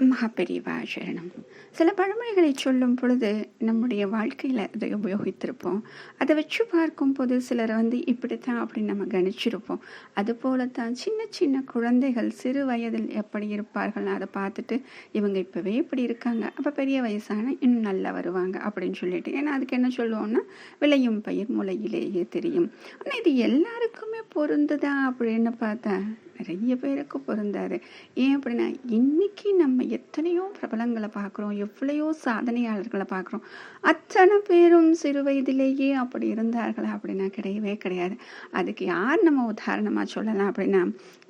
மகாபெரிவா சரணம் சில பழமொழிகளை சொல்லும் பொழுது நம்முடைய வாழ்க்கையில் அதை உபயோகித்திருப்போம். அதை வச்சு பார்க்கும்போது சிலர் வந்து இப்படித்தான் அப்படின்னு நம்ம கணிச்சிருப்போம். அதுபோல தான் சின்ன சின்ன குழந்தைகள் சிறு வயதில் எப்படி இருப்பார்கள் அதை பார்த்துட்டு இவங்க இப்போவே இப்படி இருக்காங்க. அப்போ பெரிய வயசான இன்னும் நல்லா வருவாங்க அப்படின்னு சொல்லிட்டு. ஏன்னா அதுக்கு என்ன சொல்லுவோம்னா விளையும் பயிர் முளையிலேயே தெரியும். ஆனால் இது எல்லாருக்குமே பொருந்துதா அப்படின்னு பார்த்தா நிறைய பேருக்கு பொருந்தாரு. ஏன் அப்படின்னா இன்னைக்கு நம்ம எத்தனையோ பிரபலங்களை பார்க்குறோம் எவ்வளையோ சாதனையாளர்களை பார்க்குறோம். அத்தனை பேரும் சிறு வயதிலேயே அப்படி இருந்தார்களா அப்படின்னா கிடையவே கிடையாது. அதுக்கு யார் நம்ம உதாரணமாக சொல்லலாம் அப்படின்னா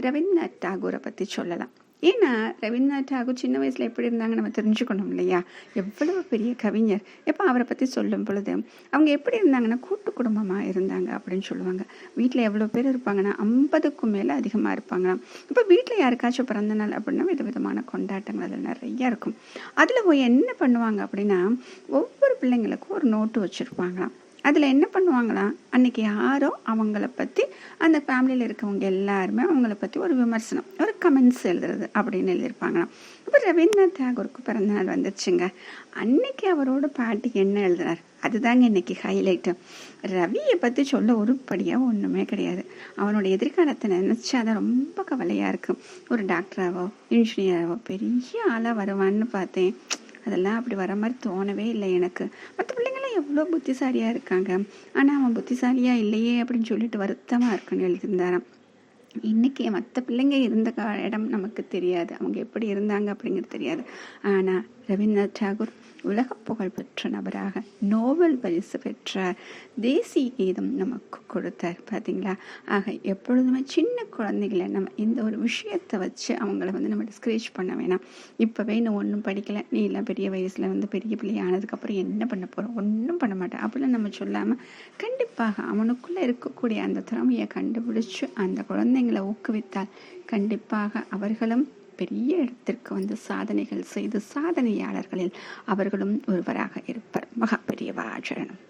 ரவீந்திரநாத் டாகூரை பற்றி சொல்லலாம். ஏன்னா ரவீந்திரநாத் டாகூர் சின்ன வயசில் எப்படி இருந்தாங்க நம்ம தெரிஞ்சுக்கணும் இல்லையா? எவ்வளவு பெரிய கவிஞர். எப்போ அவரை பற்றி சொல்லும் பொழுது அவங்க எப்படி இருந்தாங்கன்னா கூட்டு குடும்பமாக இருந்தாங்க அப்படின்னு சொல்லுவாங்க. வீட்டில் எவ்வளோ பேர் இருப்பாங்கன்னா ஐம்பதுக்கும் மேலே அதிகமாக இருப்பாங்களாம். இப்போ வீட்டில் யாருக்காச்சும் பிறந்த நாள் அப்படின்னா வித விதமான கொண்டாட்டங்கள் அதில் நிறைய இருக்கும். அதில் போய் என்ன பண்ணுவாங்க அப்படின்னா ஒவ்வொரு பிள்ளைங்களுக்கும் ஒரு நோட்டு வச்சுருப்பாங்களாம். அதில் என்ன பண்ணுவாங்களாம் அன்னைக்கு யாரோ அவங்கள பற்றி அந்த ஃபேமிலியில் இருக்கவங்க எல்லாருமே அவங்கள பற்றி ஒரு விமர்சனம் ஒரு கமெண்ட்ஸ் எழுதுறது அப்படின்னு எழுதியிருப்பாங்களாம். இப்போ ரவீந்திரநாத் தாகூருக்கு பிறந்த நாள் வந்துருச்சுங்க அன்னைக்கு அவரோட பாட்டு என்ன எழுதுறார்? அதுதாங்க இன்னைக்கு ஹைலைட்டு ரவியை பற்றி சொல்ல உருப்படியாக ஒன்றுமே கிடையாது. அவனோட எதிர்காலத்தை நினச்சா அதை ரொம்ப கவலையாக இருக்குது ஒரு டாக்டராவோ இன்ஜினியராவோ பெரிய ஆளாக வருவான்னு பார்த்தேன். அதெல்லாம் அப்படி வர மாதிரி தோணவே இல்லை எனக்கு. மற்றபடி எவ்வளோ புத்திசாலியாக இருக்காங்க? ஆனால் அவன் புத்திசாலியாக இல்லையே அப்படின்னு சொல்லிட்டு வருத்தமாக இருக்குன்னு எழுதியிருந்தாராம். இன்றைக்கி மற்ற பிள்ளைங்க இருந்த இடம் நமக்கு தெரியாது. அவங்க எப்படி இருந்தாங்க அப்படிங்கிறது தெரியாது. ஆனால் ரவீந்திரநாத் டாகூர் உலக புகழ் பெற்ற நபராக நோபல் பரிசு பெற்ற தேசிய கீதம் நமக்கு கொடுத்தார் பார்த்தீங்களா? ஆக எப்பொழுதுமே சின்ன குழந்தைகளை நம்ம இந்த ஒரு விஷயத்தை வச்சு அவங்கள வந்து நம்ம டிஸ்கரேஜ் பண்ண வேணாம். இப்போவே நான் ஒன்றும் படிக்கலை. நீ எல்லாம் பெரிய வயசில் வந்து பெரிய பிள்ளை ஆனதுக்கப்புறம் என்ன பண்ண போகிறோம் ஒன்றும் பண்ண மாட்டேன் அப்படிலாம் நம்ம சொல்லாமல் கண்டிப்பாக அவனுக்குள்ளே இருக்கக்கூடிய அந்த திறமையை கண்டுபிடிச்சு அந்த குழந்தைங்களை ஊக்குவித்தால் கண்டிப்பாக அவர்களும் பெரிய இடத்திற்கு வந்து சாதனைகள் செய்து சாதனையாளர்களில் அவர்களும் ஒருவராக இருப்பர். மகா பெரியவா ஆச்சரணம்.